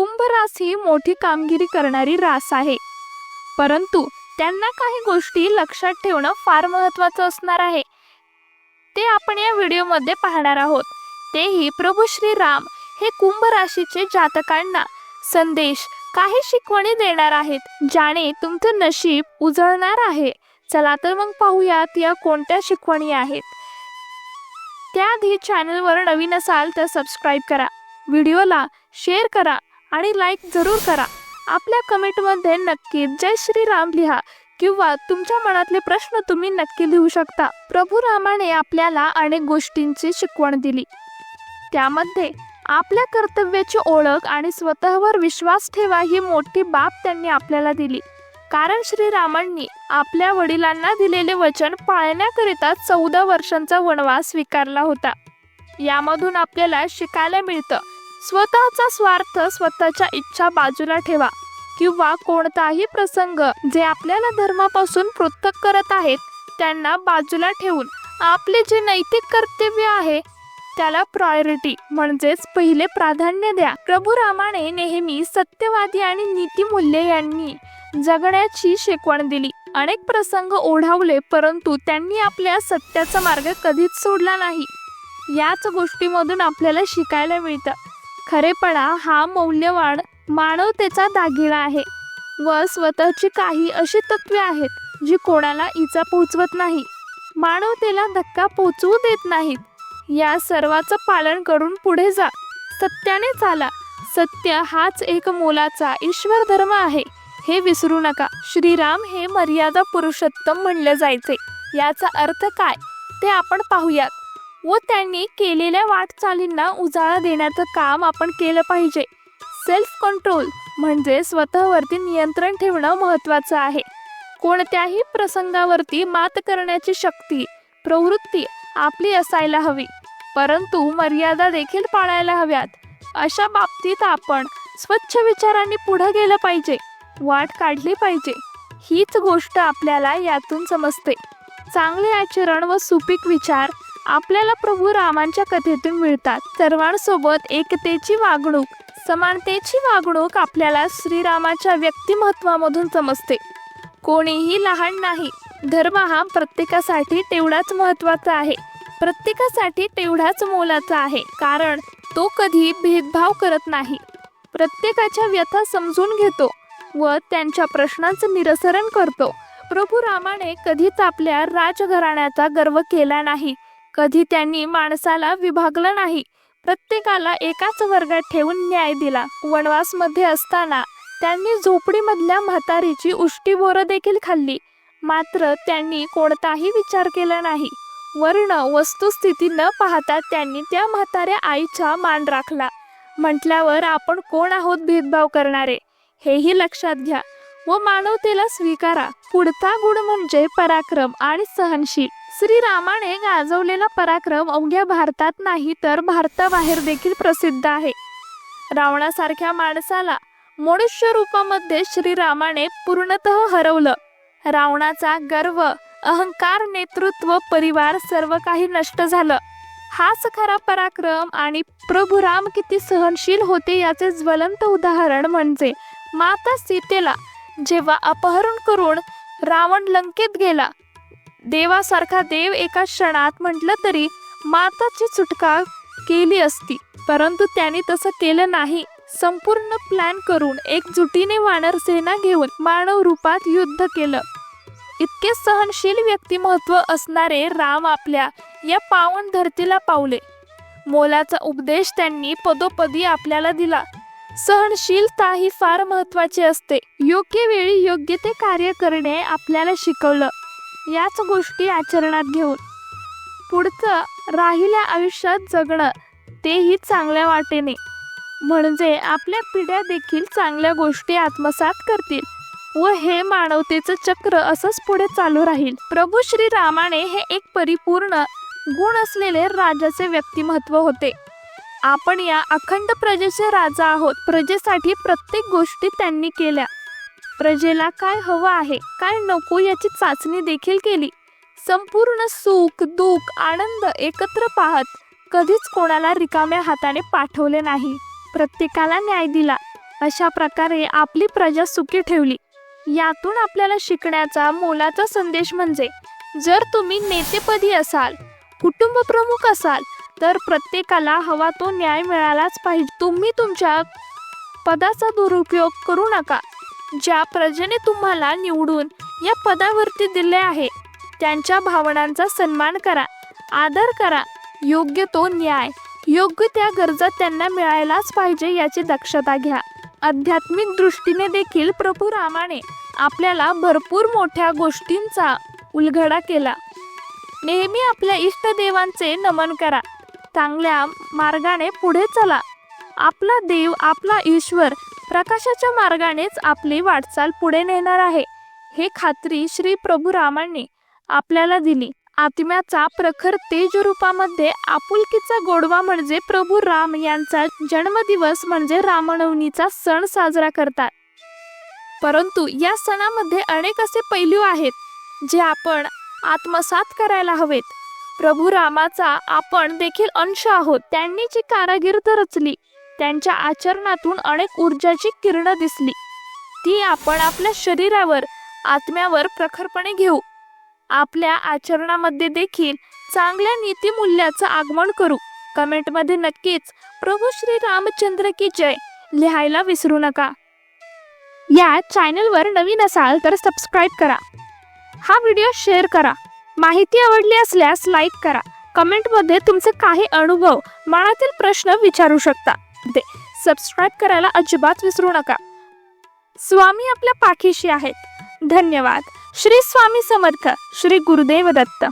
कुंभ रास ही मोठी कामगिरी करणारी रास आहे. परंतु त्यांना काही गोष्टी लक्षात ठेवणं फार महत्वाचं असणार आहे. ते आपण या व्हिडिओमध्ये पाहणार आहोत. तेही प्रभू श्री राम हे कुंभ राशीचे जातकांना संदेश काही शिकवणी देणार आहेत ज्याने तुमचं नशीब उजळणार आहे. चला तर मग पाहूयात या कोणत्या शिकवणी आहेत. त्याआधी चॅनलवर नवीन असाल तर सबस्क्राईब करा. व्हिडिओला शेअर करा. आणि लाईक जरूर करा. आपल्या कमेंटमध्ये नक्की जय श्रीराम लिहा किंवा तुमच्या मनातले प्रश्न तुम्ही नक्की लिहू शकता. प्रभू रामाने आपल्याला अनेक गोष्टींची शिकवण दिली. त्यामध्ये आपल्या कर्तव्याची ओळख आणि स्वतःवर विश्वास ठेवा ही मोठी बाब त्यांनी आपल्याला दिली. कारण श्रीरामांनी आपल्या वडिलांना दिलेले वचन पाळण्याकरिता चौदा वर्षांचा वनवास स्वीकारला होता. यामधून आपल्याला शिकायला मिळतं. स्वतःचा स्वार्थ स्वतःच्या इच्छा बाजूला ठेवा किंवा कोणताही प्रसंग जे आपल्याला धर्मापासून पृथक करत आहेत त्यांना बाजूला ठेवून आपले जे नैतिक कर्तव्य आहे त्याला प्रायोरिटी म्हणजेच पहिले प्राधान्य द्या. प्रभू रामाने नेहमी सत्यवादी आणि नीतिमूल्य यांनी जगण्याची शिकवण दिली. अनेक प्रसंग ओढावले परंतु त्यांनी आपल्या सत्याचा मार्ग कधीच सोडला नाही. याच गोष्टीमधून आपल्याला शिकायला मिळतं. खरेपणा हा मौल्यवान मानवतेचा दागिना आहे व स्वतःची काही अशी तत्वे आहेत जी कोणाला इजा पोचवत नाही. मानवतेला धक्का पोचवू देत नाहीत. या सर्वाचं पालन करून पुढे जा. सत्याने चाला. सत्य हाच एक मोलाचा ईश्वर धर्म आहे. हे विसरू नका. श्रीराम हे मर्यादा पुरुषोत्तम म्हणले जायचे. याचा अर्थ काय? ते आपण पाहूयात. व त्यांनी केलेल्या वाटचालींना उजाळा देण्याचं काम आपण केलं पाहिजे. सेल्फ कंट्रोल म्हणजे स्वतःवरती नियंत्रण ठेवणं महत्त्वाचं आहे. कोणत्याही प्रसंगावरती मात करण्याची शक्ती प्रवृत्ती आपली असायला हवी परंतु मर्यादा देखील पाळायला हव्यात. अशा बाबतीत आपण स्वच्छ विचारांनी पुढे गेलं पाहिजे वाट काढली पाहिजे. हीच गोष्ट आपल्याला यातून समजते. चांगले आचरण व सुपीक विचार आपल्याला प्रभू रामांच्या कथेतून मिळतात. सर्वांसोबत एकतेची वागणूक समानतेची वागणूक आपल्याला श्रीरामाच्या व्यक्तिमत्वामधून समजते. कोणीही लहान नाही. धर्म हा प्रत्येकासाठी तेवढाच महत्त्वाचा आहे. प्रत्येकासाठी तेवढाच मोलाचा आहे. कारण तो कधी भेदभाव करत नाही. प्रत्येकाच्या व्यथा समजून घेतो व त्यांच्या प्रश्नांचं निरसरण करतो. प्रभू रामाने कधीच आपल्या राजघराण्याचा गर्व केला नाही. कधी त्यांनी माणसाला विभागलं नाही. प्रत्येकाला एकाच वर्गात ठेवून न्याय दिला. वनवासमध्ये असताना त्यांनी झोपडीमधल्या म्हातारीची उष्टी बोरं देखील खाल्ली. मात्र त्यांनी कोणताही विचार केला नाही. वर्ण वस्तुस्थिती न पाहता त्यांनी त्या म्हाताऱ्या आईचा मान राखला. म्हटल्यावर आपण कोण आहोत भेदभाव करणारे? हेही लक्षात घ्या. व मानवतेला स्वीकारा. पुढचा गुण म्हणजे पराक्रम आणि सहनशील. श्रीरामाने गाजवलेला पराक्रम अवघ्या भारतात नाही तर भारताबाहेर देखील प्रसिद्ध आहे. रावणासारख्या माणसाला मनुष्य रूपामध्ये श्रीरामाने पूर्णतः हरवलं. रावणाचा गर्व अहंकार नेतृत्व परिवार सर्व काही नष्ट झालं. हाच खरा पराक्रम आणि प्रभू राम किती सहनशील होते याचे ज्वलंत उदाहरण म्हणजे माता सीतेला जेव्हा अपहरण करून रावण लंकेत गेला देवासारखा देव एका क्षणात म्हटलं तरी माताची सुटका केली असती. परंतु त्याने तसं केलं नाही. संपूर्ण प्लॅन करून एकजुटीने वानर सेना घेऊन मानव रूपात युद्ध केलं. इतके सहनशील व्यक्तिमत्व असणारे राम आपल्या या पावन धरतीला पावले. मोलाचा उपदेश त्यांनी पदोपदी आपल्याला दिला. सहनशीलता ही फार महत्वाची असते. योग्य वेळी योग्य ते कार्य करणे आपल्याला शिकवलं. याच गोष्टी आचरणात घेऊन. पुढचं राहिल्या आयुष्यात जगणं तेही चांगल्या वाटेने. म्हणजे आपल्या पिढ्या देखील चांगल्या गोष्टी आत्मसात करतील व हे मानवतेचं चक्र असंच पुढे चालू राहील. प्रभू श्री रामाने हे एक परिपूर्ण गुण असलेले राजाचे व्यक्तिमत्व होते. आपण या अखंड प्रजेचे राजा आहोत. प्रजेसाठी प्रत्येक गोष्टी त्यांनी केल्या. प्रजेला काय हवं आहे काय नको याची चाचणी देखील केली. संपूर्ण सुख दुःख आनंद एकत्र पाहत कधीच कोणाला रिकाम्या हाताने पाठवले नाही. प्रत्येकाला न्याय दिला. अशा प्रकारे आपली प्रजा सुखी ठेवली. यातून आपल्याला शिकण्याचा मोलाचा संदेश म्हणजे जर तुम्ही नेतेपदी असाल कुटुंब प्रमुख असाल तर प्रत्येकाला हवा तो न्याय मिळालाच पाहिजे. तुम्ही तुमच्या पदाचा दुरुपयोग करू नका. ज्या प्रजेने तुम्हाला निवडून या पदावरती दिले आहे त्यांच्या भावनांचा सन्मान करा आदर करा. योग्य तो न्याय योग्य त्या गरजा त्यांना मिळायलाच पाहिजे याची दक्षता घ्या. आध्यात्मिक दृष्टीने देखील प्रभू रामाने आपल्याला भरपूर मोठ्या गोष्टींचा उलगडा केला. नेहमी आपल्या इष्टदेवांचे नमन करा. चांगल्या मार्गाने पुढे चला. आपला देव आपला ईश्वर प्रकाशाच्या मार्गानेच आपली वाटचाल पुढे नेणार आहे. हे खात्री श्री प्रभू रामांनी आपल्याला दिली. आत्म्याचा प्रखर तेज रूपामध्ये आपुलकीचा गोडवा म्हणजे प्रभू राम यांचा जन्मदिवस म्हणजे रामनवमीचा सण साजरा करतात. परंतु या सणामध्ये अनेक असे पैलू आहेत जे आपण आत्मसात करायला हवेत. प्रभू रामाचा आपण देखील अंश आहोत त्यांनी जी कारागिर्द रचली त्यांच्या आचरणातून अनेक ऊर्जाची किरणं दिसली. ती आपण आपल्या शरीरावर आत्म्यावर प्रखरपणे घेऊ. आपल्या आचरणामध्ये देखील चांगल्या नीतिमूल्याचं आगमन करू. कमेंटमध्ये नक्कीच प्रभू श्री रामचंद्र की जय लिहायला विसरू नका. या चॅनलवर नवीन असाल तर सबस्क्राईब करा. हा व्हिडिओ शेअर करा. माहिती आवडली असल्यास लाईक करा. कमेंटमध्ये तुमचे काही अनुभव मनातील प्रश्न विचारू शकता. दे. सबस्क्राईब करायला अजिबात विसरू नका. स्वामी आपल्या पाठीशी आहेत. धन्यवाद. श्री स्वामी समर्थ. श्री गुरुदेव दत्त.